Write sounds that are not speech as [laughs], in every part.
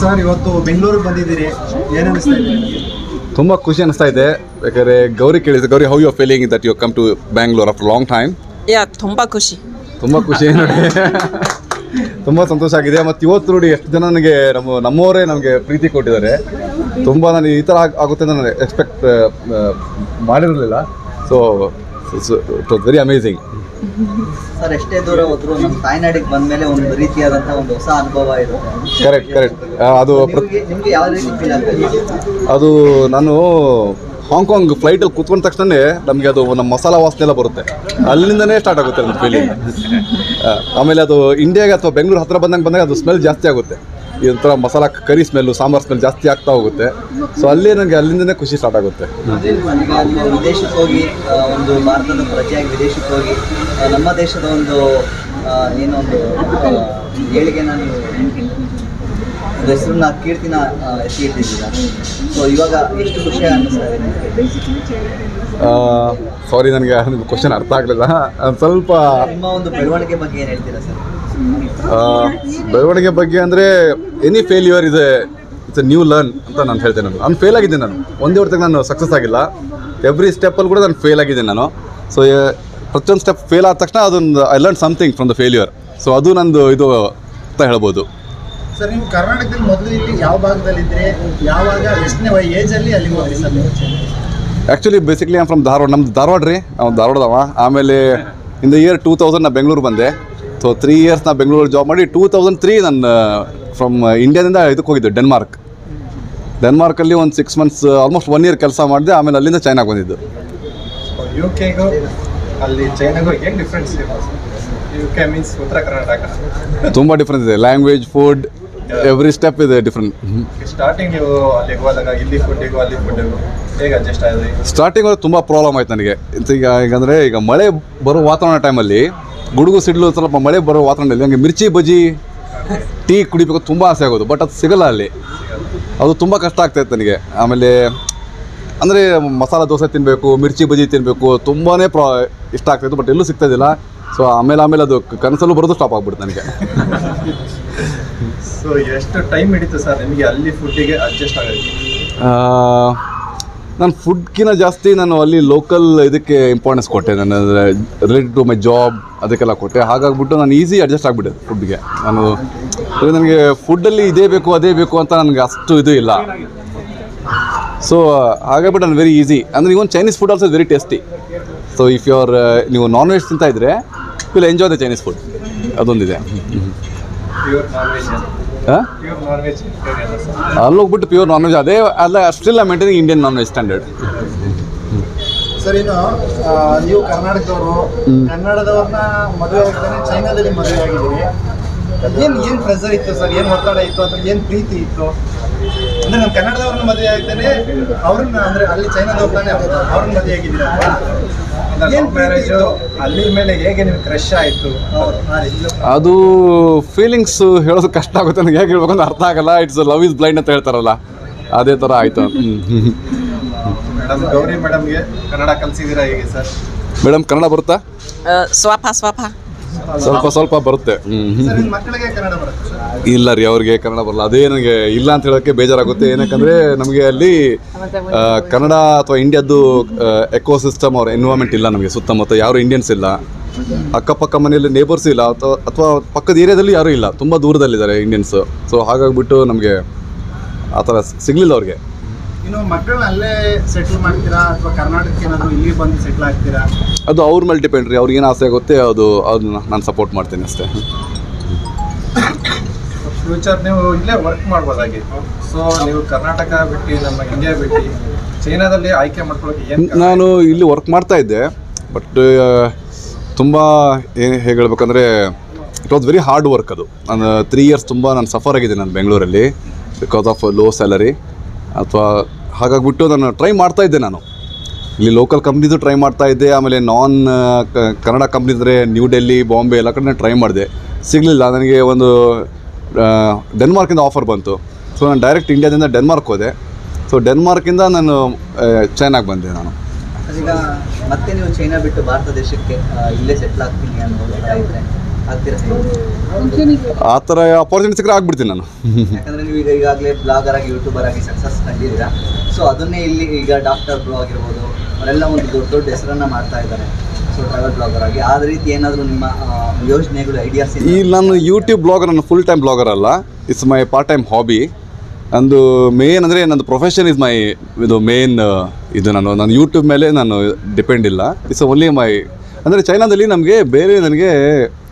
Sir ಇವತ್ತು ಬೆಂಗಳೂರಿಗೆ ಬಂದಿದ್ದೀರಿ. ಏನಿಸ್ತಾ ಇದೆ ನಿಮಗೆ? ತುಂಬ ಖುಷಿ ಅನಿಸ್ತಾ ಇದೆ. ಯಾಕಂದರೆ ಗೌರಿ ಕೇಳಿದೆ Gauri how you feeling that you come to Bangalore after long time yeah ತುಂಬ ಖುಷಿ. ತುಂಬ ಖುಷಿ ನೋಡಿ. ತುಂಬ ಸಂತೋಷ ಆಗಿದೆ. ಮತ್ತು ಇವತ್ತು ನೋಡಿ ಎಷ್ಟು ಜನ ನನಗೆ ನಮ್ಮ ನಮ್ಮವರೇ ನಮಗೆ ಪ್ರೀತಿ ಕೊಟ್ಟಿದ್ದಾರೆ. ತುಂಬ ನಾನು ಈ ಥರ ಆಗ್- ಆಗುತ್ತೆ ಅಂತ ನಾನು ಎಕ್ಸ್ಪೆಕ್ಟ್ ಮಾಡಿರಲಿಲ್ಲ. So it was very amazing sir ಎಷ್ಟೇ ದೂರ ಹೋದ್ರು ನಮ್ಮ ತಾಯ್ನಾಡಿಗೆ ಬಂದ್ಮೇಲೆ ಒಂದು ರೀತಿಯಾದಂತಹ ಒಂದು ಹೊಸ ಅನುಭವ ಇರುತ್ತೆ ಕರೆಕ್ಟ್ ಕರೆಕ್ಟ್ ಅದು ನಿಮಗೆ ಯಾವ ರೀತಿ ಫೀಲ್ ಆಗ್ತದೆ ಅದು ನಾನು ಹಾಂಗ್ಕಾಂಗ್ ಫ್ಲೈಟಲ್ಲಿ ಕೂತ್ಕೊಂಡ ತಕ್ಷಣನೇ ನಮಗೆ ಅದು ನಮ್ಮ ಮಸಾಲ ವಾಸನೆ ಎಲ್ಲ ಬರುತ್ತೆ. ಅಲ್ಲಿಂದನೇ ಸ್ಟಾರ್ಟ್ ಆಗುತ್ತೆ ನಮ್ಮ ಫೀಲಿಂಗ್ ಆಮೇಲೆ ಅದು ಇಂಡಿಯಾಗೆ ಅಥವಾ ಬೆಂಗಳೂರು ಹತ್ರ ಬಂದಂಗೆ ಬಂದಾಗ ಅದು ಸ್ಮೆಲ್ ಜಾಸ್ತಿ ಆಗುತ್ತೆ. ಈ ಒಂಥರ masala curry smell sambar smell ಜಾಸ್ತಿ ಆಗ್ತಾ ಹೋಗುತ್ತೆ. ಸೊ ಅಲ್ಲಿ ನನಗೆ ಅಲ್ಲಿಂದನೇ ಖುಷಿ ಸ್ಟಾರ್ಟ್ ಆಗುತ್ತೆ. ಈಗ ನೀವು ವಿದೇಶಕ್ಕೆ ಹೋಗಿ ಆ, ಒಂದು ಭಾರತದ ಪ್ರಜೆಯಾಗಿ ವಿದೇಶಕ್ಕೆ ಹೋಗಿ ಆ, ನಮ್ಮ ದೇಶದ ಒಂದು ಆ, ಏನೊಂದು ಆ, ನಾನು ನೀವು ಒಂದು ಹೆಸರನ್ನ ಕೀರ್ತಿನ ಆ, ಎತ್ತಿ ಇಟ್ಟಿದ್ದೀರಾ ಸೊ ಇವಾಗ ಎಷ್ಟು ಖುಷಿ ಅನ್ನಿಸ್ತಾ ಇದೆ ನಿಮ್ಗೆ? ಸಾರಿ ನನಗೆ ಕ್ವಶನ್ ಅರ್ಥ ಆಗಲಿಲ್ಲ. ಸ್ವಲ್ಪ ನಿಮ್ಮ ಒಂದು ಬೆಳವಣಿಗೆ ಬಗ್ಗೆ ಏನು ಹೇಳ್ತೀರಾ ಸರ್? ಬೆಳವಣಿಗೆ ಬಗ್ಗೆ ಅಂದರೆ ಎನಿ ಫೇಲ್ಯೂರ್ ಇದೆ ಇಟ್ಸ್ ಎ ನ್ಯೂ ಲರ್ನ್ ಅಂತ ನಾನು ಹೇಳ್ತೇನೆ ನಾನು. ನಾನು ಫೇಲ್ ಆಗಿದ್ದೆ ನಾನು. ಒಂದೇ ಹೊರತಾಗ ನಾನು ಸಕ್ಸಸ್ ಆಗಿಲ್ಲ. ಎವ್ರಿ ಸ್ಟೆಪ್ಪಲ್ಲಿ ಕೂಡ ನಾನು ಫೇಲ್ ಆಗಿದ್ದೀನಿ ನಾನು. ಸೊ ಪ್ರತಿಯೊಂದು ಸ್ಟೆಪ್ ಫೇಲ್ ಆದ ತಕ್ಷಣ ಅದೊಂದು I learn something from the failure so ಅದು ನಂದು ಇದು ಅಂತ ಹೇಳ್ಬೋದು. ಸರ್ ನೀವು ಕರ್ನಾಟಕದಲ್ಲಿ ಮೊದಲು ಇಲ್ಲಿ ಯಾವ ಭಾಗದಲ್ಲಿದ್ದರೆ ಯಾವಾಗ ಎಷ್ಟನೇ ಏಜಲ್ಲಿ ಅಲ್ಲಿಗೆ ಹೋದ್ರಿ ಸರ್ ನೀವು? Actually basically am from Dharwad. ನಮ್ದು ಧಾರವಾಡ ರೀ. ನಾವು ಧಾರವಾಡದವ. ಆಮೇಲೆ in the year two thousand ನಾ ಬೆಂಗಳೂರು ಬಂದೆ. ಸೊ ತ್ರೀ ಇಯರ್ಸ್ ನಾ ಬೆಂಗಳೂರು ಜಾಬ್ ಮಾಡಿ ಟೂ ತೌಸಂಡ್ ತ್ರೀ ನಾನು ಫ್ರಮ್ ಇಂಡಿಯಾದಿಂದ ಇದಕ್ಕೆ ಹೋಗಿದ್ದು ಡೆನ್ಮಾರ್ಕ್ ಡೆನ್ಮಾರ್ಕಲ್ಲಿ ಒಂದು six months almost one year ಕೆಲಸ ಮಾಡಿದೆ ಆಮೇಲೆ ಅಲ್ಲಿಂದ ಚೈನಾಗೆ ಬಂದಿದ್ದು. ತುಂಬ ಡಿಫ್ರೆನ್ಸ್ ಇದೆ. ಲ್ಯಾಂಗ್ವೇಜ್ ಫುಡ್ ಎವ್ರಿ ಸ್ಟೆಪ್ ಇದೆ ಡಿಫ್ರೆಂಟ್ ಸ್ಟಾರ್ಟಿಂಗ್ ನೀವು ಅಲ್ಲಿಗೆ ಹೋದಾಗ ಇಲ್ಲಿ ಫುಡ್ಡಿಗೂ ಅಲ್ಲಿ ಫುಡ್ಡಿಗೂ ಹೇಗೆ ಅಡ್ಜಸ್ಟ್ ಆದ್ರಿ ಸ್ಟಾರ್ಟಿಂಗ್ ತುಂಬ ಪ್ರಾಬ್ಲಮ್ ಆಯ್ತು ನನಗೆ. ಈಗ ಈಗಂದರೆ ಈಗ ಮಳೆ ಬರೋ ವಾತಾವರಣ ಟೈಮಲ್ಲಿ ಗುಡುಗು ಸಿಡ್ಲು ಸ್ವಲ್ಪ ಮಳೆ ಬರೋ ವಾತಾವರಣದಲ್ಲಿ ನನಗೆ ಮಿರ್ಚಿ ಬಜ್ಜಿ ಟೀ ಕುಡಿಬೇಕು ತುಂಬ ಆಸೆ ಆಗೋದು ಬಟ್ ಅದು ಸಿಗಲ್ಲ ಅಲ್ಲಿ. ಅದು ತುಂಬ ಕಷ್ಟ ಆಗ್ತಾಯಿತ್ತು ನನಗೆ. ಆಮೇಲೆ ಅಂದರೆ ಮಸಾಲ ದೋಸೆ ತಿನ್ನಬೇಕು ಮಿರ್ಚಿ ಬಜ್ಜಿ ತಿನ್ನಬೇಕು ತುಂಬಾ ಪ್ರಾ ಇಷ್ಟ ಆಗ್ತಾಯಿತ್ತು ಬಟ್ ಎಲ್ಲೂ ಸಿಗ್ತಾಯಿದ್ದಿಲ್ಲ ಸೊ ಆಮೇಲೆ ಆಮೇಲೆ ಅದು ಕನಸಲ್ಲೂ ಬರೋದು ಸ್ಟಾಪ್ ಆಗ್ಬಿಡ್ತು ನನಗೆ. [laughs] ಸೊ ಎಷ್ಟು ಟೈಮ್ ಹಿಡಿತು ಸರ್ ನಿಮಗೆ ಅಲ್ಲಿ ಫುಡ್ಡಿಗೆ ಅಡ್ಜಸ್ಟ್ ಆಗೋಕ್ಕೆ? ನಾನು ಫುಡ್ಗಿನ ಜಾಸ್ತಿ ನಾನು ಅಲ್ಲಿ ಲೋಕಲ್ ಇದಕ್ಕೆ ಇಂಪಾರ್ಟೆನ್ಸ್ ಕೊಟ್ಟೆ. ನಾನು ರಿಲೇಟೆಡ್ ಟು ಮೈ ಜಾಬ್ ಅದಕ್ಕೆಲ್ಲ ಕೊಟ್ಟೆ. ಹಾಗಾಗ್ಬಿಟ್ಟು ನಾನು ಈಸಿ ಅಡ್ಜಸ್ಟ್ ಆಗಿಬಿಟ್ಟೆ ಫುಡ್ಗೆ ನಾನು ನನಗೆ ಫುಡ್ಡಲ್ಲಿ ಇದೇ ಬೇಕು, ಅದೇ ಬೇಕು ಅಂತ ನನಗೆ ಅಷ್ಟು ಇದು ಇಲ್ಲ. ಸೊ ಹಾಗಾಗ್ಬಿಟ್ಟು ನಾನು ವೆರಿ ಈಸಿ ಅಂದರೆ even Chinese food also very tasty so if you are ನೀವು ನಾನ್ ವೆಜ್ ತಿಂತಾ ಇದ್ದರೆ will enjoy the Chinese food ಅದೊಂದಿದೆ. ಅಲ್ಲಿ ಹೋಗ್ಬಿಟ್ಟು ಪ್ಯೂರ್ ನಾನ್ ವೆಜ್ ಅದೇ ಅಲ್ಲ still maintain maintaining Indian non veg standard sir ಇನ್ನು ನೀವು ಕರ್ನಾಟಕದವರು ಕನ್ನಡದವ್ರನ್ನ ಮದುವೆ ಆಗ್ತಾನೆ ಚೈನಾದಲ್ಲಿ ಮದುವೆ ಆಗಿದ್ದೀರಿ. ಏನು ಏನು ಪ್ರೆಸರ್ ಇತ್ತು ಸರ್ ಏನು ಒತ್ತಡ ಇತ್ತು? ಅಥವಾ ಏನು ಪ್ರೀತಿ ಇತ್ತು? ಅಂದ್ರೆ ನಮ್ಮ ಕನ್ನಡದವ್ರನ್ನ ಮದುವೆ ಆಗ್ತಾನೆ ಅವ್ರನ್ನ ಅಂದ್ರೆ ಅಲ್ಲಿ ಚೈನಾದವ್ರು ತಾನೇ ಅವ್ರನ್ನ ಮದುವೆ ಆಗಿದ್ದೀರಾ? ಅಲ್ಲಿ ಮೇಲೆ ಹೇಗೆ ನಿಮ್ಗೆ ಕ್ರಶ್ ಆಯಿತು? ಅದು ಫೀಲಿಂಗ್ಸ್ ಹೇಳೋದು ಕಷ್ಟ ಆಗುತ್ತೆ. ನನಗೆ ಹೇಗೆ ಹೇಳ್ಬೇಕು ಅಂತ ಅರ್ಥ ಆಗಲ್ಲ. ಇಟ್ಸ್ ಲವ್ ಇಸ್ ಬ್ಲೈಂಡ್ ಅಂತ ಹೇಳ್ತಾರಲ್ಲ. ಅದೇ ಥರ ಆಯಿತು. ಮೇಡಮ್ ಗೌರಿ ಮೇಡಮ್ಗೆ ಕನ್ನಡ ಕಲಿಸಿದ್ದೀರಾ ಹೇಗೆ ಸರ್? ಮೇಡಮ್ ಕನ್ನಡ ಬರುತ್ತಾ? ಆ, ಸ್ವಾಪ ಸ್ವಾಪ. ಸ್ವಲ್ಪ ಸ್ವಲ್ಪ ಬರುತ್ತೆ. ಇಲ್ಲ ರೀ, ಅವ್ರಿಗೆ ಕನ್ನಡ ಬರಲ್ಲ. ಅದೇ ನನಗೆ ಇಲ್ಲ ಅಂತ ಹೇಳೋಕ್ಕೆ ಬೇಜಾರಾಗುತ್ತೆ. ಏನಕ್ಕಂದ್ರೆ ನಮಗೆ ಅಲ್ಲಿ ಕನ್ನಡ ಅಥವಾ ಇಂಡಿಯಾದ್ದು ಎಕೋ ಸಿಸ್ಟಮ್ ಅವ್ರ ಎನ್ವೈರ್ಮೆಂಟ್ ಇಲ್ಲ ನಮಗೆ ಸುತ್ತಮುತ್ತ. ಯಾರು ಇಂಡಿಯನ್ಸ್ ಇಲ್ಲ. ಅಕ್ಕಪಕ್ಕ ಮನೆಯಲ್ಲಿ ನೇಬರ್ಸ್ ಇಲ್ಲ. ಅಥವಾ ಅಥವಾ ಪಕ್ಕದ ಏರಿಯಾದಲ್ಲಿ ಯಾರೂ ಇಲ್ಲ. ತುಂಬ ದೂರದಲ್ಲಿದ್ದಾರೆ ಇಂಡಿಯನ್ಸ್ ಸೊ ಹಾಗಾಗ್ಬಿಟ್ಟು ನಮಗೆ ಆ ಥರ ಸಿಗಲಿಲ್ಲ ಅವ್ರಿಗೆ. ಇನ್ನು ಮಕ್ಕಳನ್ನ ಅಲ್ಲೇ ಸೆಟ್ಲ್ ಮಾಡ್ತೀರಾ? ಅಥವಾ ಕರ್ನಾಟಕಕ್ಕೆ ಏನಾದರೂ ಇಲ್ಲಿ ಬಂದು ಸೆಟ್ಲ್ ಆಗ್ತೀರಾ? ಅದು ಅವ್ರ ಮೇಲೆ ಡಿಪೆಂಡ್ ರೀ. ಅವ್ರಿಗೆ ಏನು ಆಸೆ ಆಗುತ್ತೆ ಅದು ಅದನ್ನ ನಾನು ಸಪೋರ್ಟ್ ಮಾಡ್ತೀನಿ ಅಷ್ಟೇ. ಫ್ಯೂಚರ್ ನೀವು ಇಲ್ಲೇ ವರ್ಕ್ ಮಾಡ್ಬೋದಾಗಿತ್ತು ಸೊ ನೀವು ಕರ್ನಾಟಕ ಬಿಟ್ಟು ನಮ್ಮ ಇಂಡಿಯಾ ಬಿಟ್ಟು ಚೈನಾದಲ್ಲಿ ಆಯ್ಕೆ ಮಾಡ್ಕೊಳ್ಳೋಕೆ ಏನು ನಾನು ಇಲ್ಲಿ ವರ್ಕ್ ಮಾಡ್ತಾ ಇದ್ದೆ. ಬಟ್ ತುಂಬ ಏನು ಹೇಗೆ ಹೇಳ್ಬೇಕಂದ್ರೆ it was very hard work ಅದು. ನಾನು ತ್ರೀ ಇಯರ್ಸ್ ತುಂಬ ನಾನು ಸಫರ್ ಆಗಿದ್ದೆ ನಾನು ಬೆಂಗಳೂರಲ್ಲಿ ಬಿಕಾಸ್ ಆಫ್ ಲೋ ಸ್ಯಾಲರಿ ಅಥವಾ ಹಾಗಾಗ್ಬಿಟ್ಟು ನಾನು ಟ್ರೈ ಮಾಡ್ತಾ ಇದ್ದೆ ನಾನು. ಇಲ್ಲಿ ಲೋಕಲ್ ಕಂಪ್ನಿದು ಟ್ರೈ ಮಾಡ್ತಾ ಇದ್ದೆ, ಆಮೇಲೆ ನಾನ್ ಕನ್ನಡ ಕಂಪ್ನಿ ಇದ್ದರೆ ನ್ಯೂ ಡೆಲ್ಲಿ ಬಾಂಬೆ ಎಲ್ಲ ಕಡೆ ಟ್ರೈ ಮಾಡಿದೆ. ಸಿಗಲಿಲ್ಲ, ನನಗೆ ಒಂದು ಡೆನ್ಮಾರ್ಕಿಂದ ಆಫರ್ ಬಂತು. ಸೊ ನಾನು ಡೈರೆಕ್ಟ್ ಇಂಡಿಯಾದಿಂದ ಡೆನ್ಮಾರ್ಕ್ ಹೋದೆ. ಸೊ ಡೆನ್ಮಾರ್ಕಿಂದ ನಾನು ಚೈನಾಗೆ ಬಂದೆ ನಾನು. ಈಗ ಮತ್ತೆ ನೀವು ಚೈನಾ ಬಿಟ್ಟು ಭಾರತ ದೇಶಕ್ಕೆ ಇಲ್ಲೇ ಸೆಟ್ಲ್ ಆಗ್ತೀನಿ ಆ ಥರ ಅಪಾರ್ಚುನಿಟಿ ಸಿಕ್ಕರೆ ಆಗ್ಬಿಡ್ತೀನಿ ನಾನು. ಯಾಕಂದ್ರೆ ನೀವು ಈಗ ಈಗಾಗಲೇ ಬ್ಲಾಗರ್ ಆಗಿ ಯೂಟ್ಯೂಬರ್ ಆಗಿ ಸಕ್ಸಸ್ ಕಂಡಿದ್ದೀರಾ. ಸೊ ಅದನ್ನೇ ಇಲ್ಲಿ ಈಗ ಡಾಕ್ಟರ್ ಬ್ರೋ ಆಗಿರ್ಬೋದು ಅವರೆಲ್ಲ ಒಂದು ದೊಡ್ಡ ದೊಡ್ಡ ಹೆಸರನ್ನ ಮಾಡ್ತಾ ಇದ್ದಾರೆ. ಸೊ ಟ್ರಾವೆಲ್ ಬ್ಲಾಗರ್ ಆಗಿ. ಆ ರೀತಿ ಏನಾದರೂ ನಿಮ್ಮ ಯೋಜನೆಗಳು ಐಡಿಯಾಸ್ ಈ ನಾನು ಯೂಟ್ಯೂಬ್ ಬ್ಲಾಗರ್ ನಾನು ಫುಲ್ ಟೈಮ್ ಬ್ಲಾಗರ್ ಅಲ್ಲ. It's my part time hobby ನಂದು ಮೇನ್ ಅಂದರೆ ನಂದು ಪ್ರೊಫೆಷನ್ ಇಸ್ ಮೈ ಇದು ಮೇನ್ ಇದು ನಾನು ನಾನು ಯೂಟ್ಯೂಬ್ ಮೇಲೆ ನಾನು ಡಿಪೆಂಡ್ ಇಲ್ಲ. ಇಟ್ಸ್ ಓನ್ಲಿ ಮೈ ಅಂದರೆ ಚೈನಾದಲ್ಲಿ ನಮಗೆ ಬೇರೆ ನನಗೆ